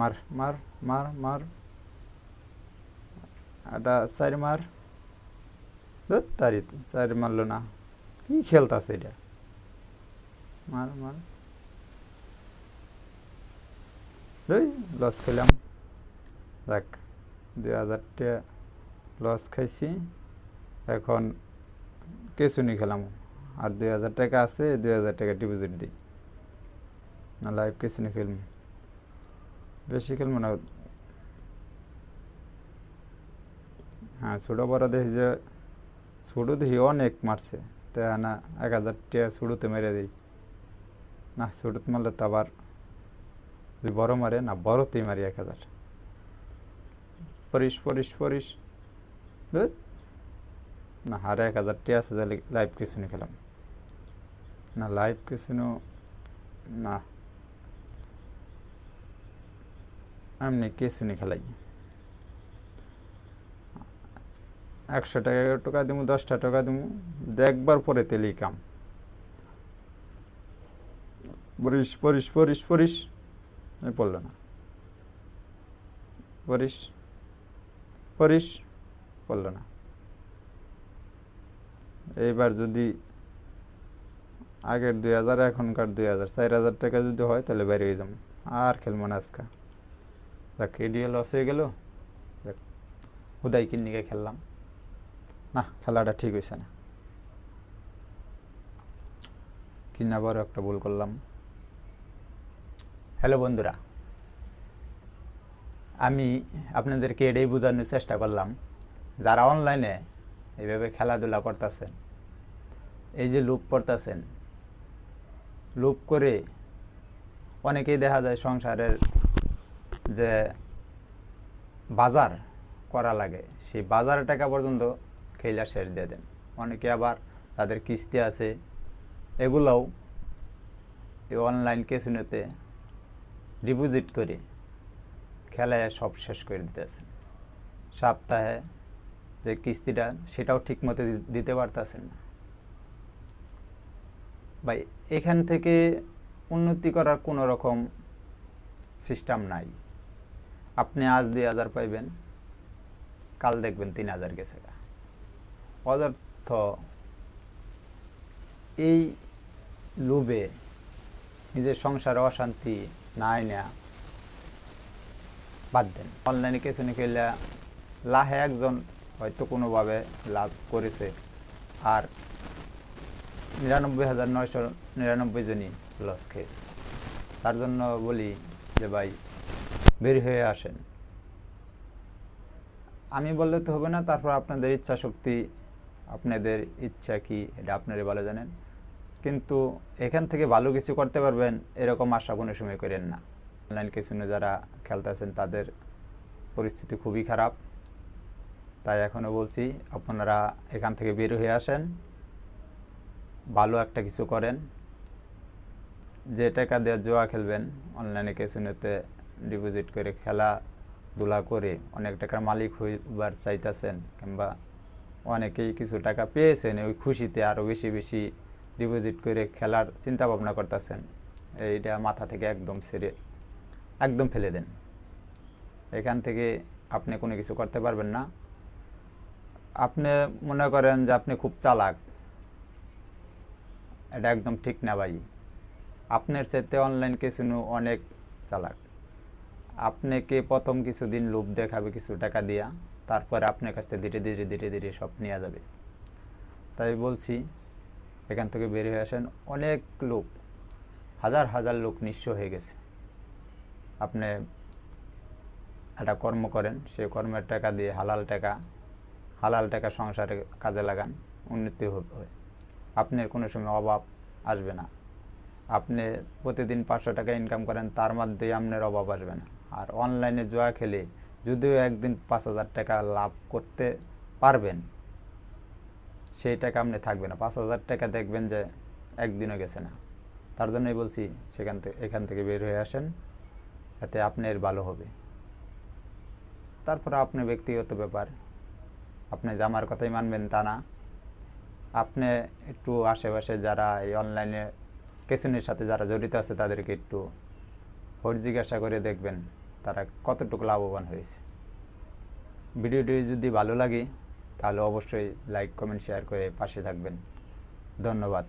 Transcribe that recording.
মার মার মার মার এটা চারি মার তারি চারি মারলো না কি খেলতাছে এটা মার মার দুই লস খেলাম যাক দুই হাজার টাকা লস খাইছি এখন কেসুনি খেলাম আর দুই হাজার টাকা আছে দুই হাজার টাকা ডিপোজিট দিই না লাইভ কেসুনি খেলব বেশি খেলব না হ্যাঁ ছোটো বড় দেখি যে ছোটো দেখি অনেক মারছে। তা না, এক হাজার টাকা ছোটোতে মেরে দিই। না ছোটোতে মারলে তো আবার যদি বড় মারে, না বড়তেই মারি এক হাজার। পরিস পরিস পরিস। না হারে এক হাজার টি আছে, তাহলে লাইভ কিছু নিয়ে খেলাম। না লাইভ কিছু না। এমনি কিছু নিয়ে খেলাই। একশো টাকা টাকা দিব দশটা টাকা দিব দেখবার পরে তেলি কাম। পরিস পরিস পরিস পরিস আমি পড়ল না। পরিস পরিস, পড়ল না। এইবার যদি আগের দুই হাজার, এখনকার দুই হাজার, চার হাজার টাকা যদি হয়, তাহলে বাইরে যাব। আর খেলব না আজকে। দেখ এডিও লস হয়ে গেল। দেখ হুদাই কিন্নিকে খেললাম। না, খেলাটা ঠিক হয়েছে না। কিনা বড় একটা ভুল করলাম। হ্যালো বন্ধুরা, আমি আপনাদেরকে এটাই বোঝানোর চেষ্টা করলাম, যারা অনলাইনে এইভাবে খেলাধুলা করতেছেন, এই যে লুপ করতেছেন লুপ করে অনেকেই দেখা যায় সংসারের যে বাজার করা লাগে, সেই বাজার টাকা পর্যন্ত খেলা শেষ দিয়ে দেন। অনেকে আবার তাদের কিস্তি আছে, এগুলোও এই অনলাইন কেসিনোতে ডিপোজিট করে খেলায় সব শেষ করে দিতেছেন সপ্তাহে যে কিস্তিটা, সেটাও ঠিক মতো দি- দিতে পারতেছেন না। বা এখান থেকে উন্নতি করার কোনো রকম সিস্টেম নাই। আপনি আজ দুই হাজার পাইবেন, কাল দেখবেন তিন হাজার গেছে গা। অযর্থ এই লোভে নিজের সংসারে অশান্তি নাই না বাদ দেন। অনলাইনে কিছু নি খেলে লাহে একজন হয়তো কোনোভাবে লাভ করেছে। আর নিরানব্বই হাজার নয়শো নিরানব্বই জনই লস খেয়েছে। তার জন্য বলি যে ভাই বের হয়ে আসেন। আমি বললে তো হবে না, তারপর আপনাদের ইচ্ছা শক্তি আপনাদের ইচ্ছা কি, এটা আপনারা ভালো জানেন। কিন্তু এখান থেকে ভালো কিছু করতে পারবেন, এরকম আশা কোনো সময় করেন না। অনলাইন কিছু যারা খেলতেছেন তাদের পরিস্থিতি খুবই খারাপ। তাই এখনও বলছি, আপনারা এখান থেকে বের হয়ে আসেন। ভালো একটা কিছু করেন। যে টাকা দিয়ে জোয়া খেলবেন অনলাইনে কেসিনোতে ডিপোজিট করে খেলাধুলা করে অনেক টাকার মালিক হইবার চাইতেছেন কিংবা অনেকেই কিছু টাকা পেয়েছেন, ওই খুশিতে আরও বেশি বেশি ডিপোজিট করে খেলার চিন্তা ভাবনা করতেছেন। এইটা মাথা থেকে একদম সেরে একদম ফেলে দেন। এখান থেকে আপনি কোনো কিছু করতে পারবেন না। আপনি মনে করেন যে আপনি খুব চালাক। এটা একদম ঠিক না ভাই। আপনার চাইতে অনলাইন কেসিনো অনেক চালাক। আপনাকে প্রথম কিছুদিন লোভ দেখাবে কিছু টাকা দিয়া, তারপরে আপনার কাছ থেকে ধীরে ধীরে ধীরে ধীরে সব নেওয়া যাবে। তাই বলছি, এখান থেকে বের হয়ে আসেন অনেক লোক, হাজার হাজার লোক নিঃস্ব হয়ে গেছে। আপনি একটা কর্ম করেন, সেই কর্মের টাকা দিয়ে হালাল টাকা হালাল টাকা সংসারে কাজে লাগান, উন্নতি হবে। আপনার কোনো সময় অভাব আসবে না। আপনি প্রতিদিন পাঁচশো টাকা ইনকাম করেন, তার মধ্যে আপনার অভাব আসবে না। আর অনলাইনে জুয়া খেলে যদিও একদিন পাঁচ হাজার টাকা লাভ করতে পারবেন, সেই টাকা আপনি থাকবে না। পাঁচ হাজার টাকা দেখবেন যে একদিনও গেছে না। তার জন্যই বলছি, সেখান থেকে এখান থেকে বের হয়ে আসেন, এতে আপনার ভালো হবে। তারপরে আপনি ব্যক্তিগত ব্যাপার, আপনি জামার কথাই মানবেন তা না। আপনি একটু আশেপাশে যারা এই অনলাইনে কেসিনের সাথে যারা জড়িত আছে, তাদেরকে একটু ভোট জিজ্ঞাসা করে দেখবেন। তারা কতটুকু লাভবান হয়েছে। ভিডিওটি যদি ভালো লাগে, তাহলে অবশ্যই লাইক কমেন্ট শেয়ার করে পাশে থাকবেন। ধন্যবাদ।